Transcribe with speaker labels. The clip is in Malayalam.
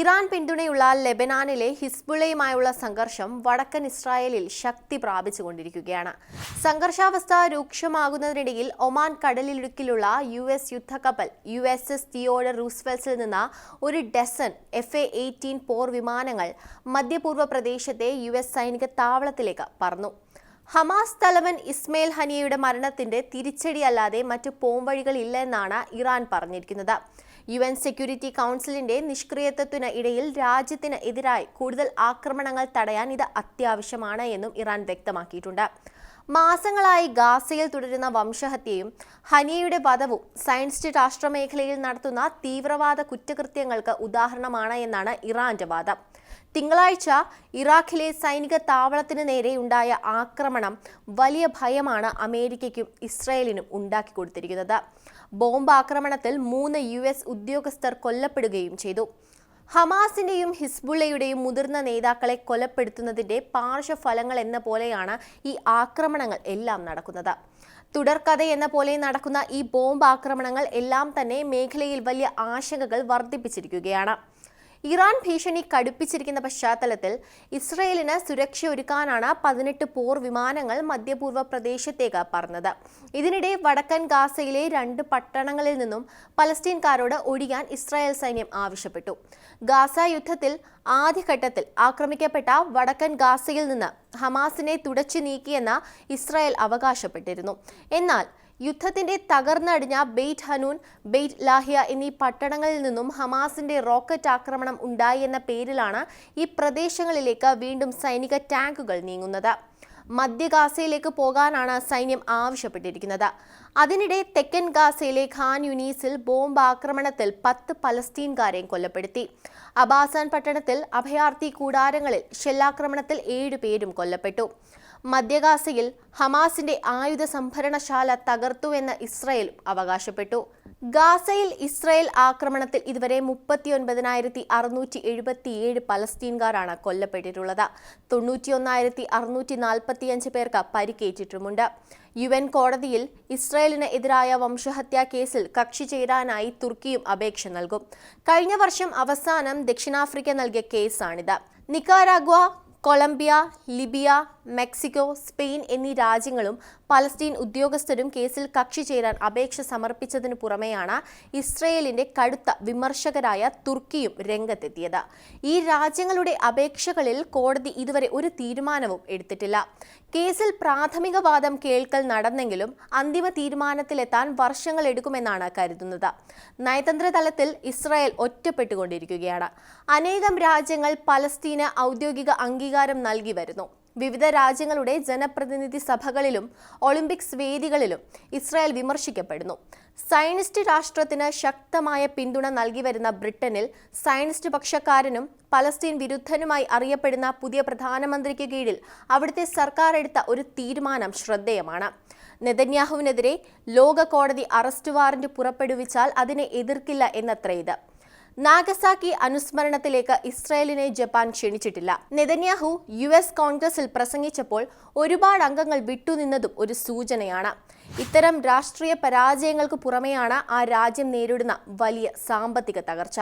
Speaker 1: ഇറാൻ പിന്തുണയുള്ള ലെബനാനിലെ ഹിസ്ബുളയുമായുള്ള സംഘർഷം വടക്കൻ ഇസ്രായേലിൽ ശക്തി പ്രാപിച്ചുകൊണ്ടിരിക്കുകയാണ്. സംഘർഷാവസ്ഥ രൂക്ഷമാകുന്നതിനിടയിൽ ഒമാൻ കടലിടുക്കിലുള്ള യു എസ് യുദ്ധക്കപ്പൽ യു എസ് എസ് തിയോഡർ റൂസ്വെൽസിൽ നിന്ന് ഒരു ഡസൻ എഫ് എ എയ്റ്റീൻ പോർ വിമാനങ്ങൾ മധ്യപൂർവ പ്രദേശത്തെ യു എസ് സൈനിക താവളത്തിലേക്ക് പറന്നു. ഹമാസ് തലവൻ ഇസ്മയിൽ ഹനിയയുടെ മരണത്തിന്റെ തിരിച്ചടിയല്ലാതെ മറ്റു പോംവഴികളില്ല എന്നാണ് ഇറാൻ പറഞ്ഞിരിക്കുന്നത്. യു എൻ സെക്യൂരിറ്റി കൗൺസിലിന്റെ നിഷ്ക്രിയത്വത്തിന് ഇടയിൽ രാജ്യത്തിന് എതിരായി കൂടുതൽ ആക്രമണങ്ങൾ തടയാൻ ഇത് അത്യാവശ്യമാണ് എന്നും ഇറാൻ വ്യക്തമാക്കിയിട്ടുണ്ട്. മാസങ്ങളായി ഗാസയിൽ തുടരുന്ന വംശഹത്യയും ഹനിയയുടെ വധവും സയൻസ്റ്റ് രാഷ്ട്രമേഖലയിൽ നടത്തുന്ന തീവ്രവാദ കുറ്റകൃത്യങ്ങൾക്ക് ഉദാഹരണമാണ് എന്നാണ് ഇറാന്റെ വാദം. തിങ്കളാഴ്ച ഇറാഖിലെ സൈനിക താവളത്തിന് നേരെയുണ്ടായ ആക്രമണം വലിയ ഭയമാണ് അമേരിക്കയ്ക്കും ഇസ്രയേലിനും ഉണ്ടാക്കി കൊടുത്തിരിക്കുന്നത്. ബോംബ് ആക്രമണത്തിൽ മൂന്ന് യു എസ് ഉദ്യോഗസ്ഥർ കൊല്ലപ്പെടുകയും ചെയ്തു. ഹമാസിന്റെയും ഹിസ്ബുള്ളയുടെയും മുതിർന്ന നേതാക്കളെ കൊലപ്പെടുത്തുന്നതിന്റെ പാർശ്വഫലങ്ങൾ എന്ന പോലെയാണ് ഈ ആക്രമണങ്ങൾ എല്ലാം നടക്കുന്നത്. തുടർക്കഥ എന്ന പോലെ നടക്കുന്ന ഈ ബോംബ് ആക്രമണങ്ങൾ എല്ലാം തന്നെ മേഖലയിൽ വലിയ ആശങ്കകൾ വർദ്ധിപ്പിച്ചിരിക്കുകയാണ്. ഇറാൻ ഭീഷണി കടുപ്പിച്ചിരിക്കുന്ന പശ്ചാത്തലത്തിൽ ഇസ്രയേലിന് സുരക്ഷ ഒരുക്കാനാണ് പതിനെട്ട് പോർ വിമാനങ്ങൾ മധ്യപൂർവ പ്രദേശത്തേക്ക് പറന്നത്. ഇതിനിടെ വടക്കൻ ഗാസയിലെ രണ്ട് പട്ടണങ്ങളിൽ നിന്നും പലസ്തീൻകാരോട് ഒഴിയാൻ ഇസ്രായേൽ സൈന്യം ആവശ്യപ്പെട്ടു. ഗാസ യുദ്ധത്തിൽ ആദ്യഘട്ടത്തിൽ ആക്രമിക്കപ്പെട്ട വടക്കൻ ഗാസയിൽ നിന്ന് ഹമാസിനെ തുടച്ചു നീക്കിയെന്ന് ഇസ്രായേൽ അവകാശപ്പെട്ടിരുന്നു. എന്നാൽ യുദ്ധത്തിന്റെ തകർന്നടിഞ്ഞ ബെയ്റ്റ് ഹനൂൻ ബെയ്റ്റ് ലാഹിയ എന്നീ പട്ടണങ്ങളിൽ നിന്നും ഹമാസിന്റെ റോക്കറ്റ് ആക്രമണം ഉണ്ടായി എന്ന പേരിലാണ് ഈ പ്രദേശങ്ങളിലേക്ക് വീണ്ടും സൈനിക ടാങ്കുകൾ നീങ്ങുന്നത്. മധ്യ ഗാസയിലേക്ക് പോകാനാണ് സൈന്യം ആവശ്യപ്പെട്ടിരിക്കുന്നത്. അതിനിടെ തെക്കൻ ഗാസയിലെ ഖാൻ യുനീസിൽ ബോംബ് ആക്രമണത്തിൽ പത്ത് പലസ്തീൻകാരെയും കൊല്ലപ്പെടുത്തി. അബാസാൻ പട്ടണത്തിൽ അഭയാർത്ഥി കൂടാരങ്ങളിൽ ഷെല്ലാക്രമണത്തിൽ ഏഴ് പേരും കൊല്ലപ്പെട്ടു. മധ്യഗാസയിൽ ഹമാസിന്റെ ആയുധ സംഭരണശാല തകർത്തുവെന്ന് ഇസ്രയേൽ അവകാശപ്പെട്ടു. ഗാസയിൽ ഇസ്രയേൽ ആക്രമണത്തിൽ ഇതുവരെ മുപ്പത്തിയൊൻപതിനായിരത്തി അറുന്നൂറ്റി എഴുപത്തിയേഴ് പലസ്തീൻകാരാണ് കൊല്ലപ്പെട്ടിട്ടുള്ളത്. തൊണ്ണൂറ്റിയൊന്നായിരത്തി അറുന്നൂറ്റി നാൽപ്പത്തിയഞ്ച് പേർക്ക് പരിക്കേറ്റിട്ടുമുണ്ട്. യു എൻ കോടതിയിൽ ഇസ്രയേലിന് എതിരായ വംശഹത്യാ കേസിൽ കക്ഷി ചേരാനായി തുർക്കിയും അപേക്ഷ നൽകും. കഴിഞ്ഞ വർഷം അവസാനം ദക്ഷിണാഫ്രിക്ക നൽകിയ കേസാണിത്. Nicaragua Colombia Libya Mexico Spain എന്നീ രാജ്യങ്ങളും പലസ്തീൻ ഉദ്യോഗസ്ഥരും കേസിൽ കക്ഷി ചേരാൻ അപേക്ഷ സമർപ്പിച്ചതിനു പുറമെയാണ് ഇസ്രയേലിന്റെ കടുത്ത വിമർശകരായ തുർക്കിയും രംഗത്തെത്തിയത്. ഈ രാജ്യങ്ങളുടെ അപേക്ഷകളിൽ കോടതി ഇതുവരെ ഒരു തീരുമാനവും എടുത്തിട്ടില്ല. കേസിൽ പ്രാഥമിക വാദം കേൾക്കൽ നടന്നെങ്കിലും അന്തിമ തീരുമാനത്തിലെത്താൻ വർഷങ്ങൾ എടുക്കുമെന്നാണ് കരുതുന്നത്. നയതന്ത്ര തലത്തിൽ ഇസ്രായേൽ ഒറ്റപ്പെട്ടുകൊണ്ടിരിക്കുകയാണ്. അനേകം രാജ്യങ്ങൾ പലസ്തീന് ഔദ്യോഗിക അംഗീകാരം നൽകി വരുന്നു. വിവിധ രാജ്യങ്ങളുടെ ജനപ്രതിനിധി സഭകളിലും ഒളിമ്പിക്സ് വേദികളിലും ഇസ്രായേൽ വിമർശിക്കപ്പെടുന്നു. സയനിസ്റ്റ് രാഷ്ട്രത്തിന് ശക്തമായ പിന്തുണ നൽകി വരുന്ന ബ്രിട്ടനിൽ സയനിസ്റ്റ് പക്ഷക്കാരനും പലസ്തീൻ വിരുദ്ധനുമായി അറിയപ്പെടുന്ന പുതിയ പ്രധാനമന്ത്രിക്ക് കീഴിൽ അവിടുത്തെ സർക്കാർ എടുത്ത ഒരു തീരുമാനം ശ്രദ്ധേയമാണ്. നെതന്യാഹുവിനെതിരെ ലോക കോടതി അറസ്റ്റ് വാറന്റ് പുറപ്പെടുവിച്ചാൽ അതിനെ എതിർക്കില്ല എന്നത്ര ഇത്. നാഗസാക്കി അനുസ്മരണത്തിലേക്ക് ഇസ്രയേലിനെ ജപ്പാൻ ക്ഷണിച്ചിട്ടില്ല. നെതന്യാഹു യു എസ് കോൺഗ്രസിൽ പ്രസംഗിച്ചപ്പോൾ ഒരുപാട് അംഗങ്ങൾ വിട്ടുനിന്നതും ഒരു സൂചനയാണ്. ഇത്തരം രാഷ്ട്രീയ പരാജയങ്ങൾക്ക് പുറമെയാണ് ആ രാജ്യം നേരിടുന്ന വലിയ സാമ്പത്തിക തകർച്ച.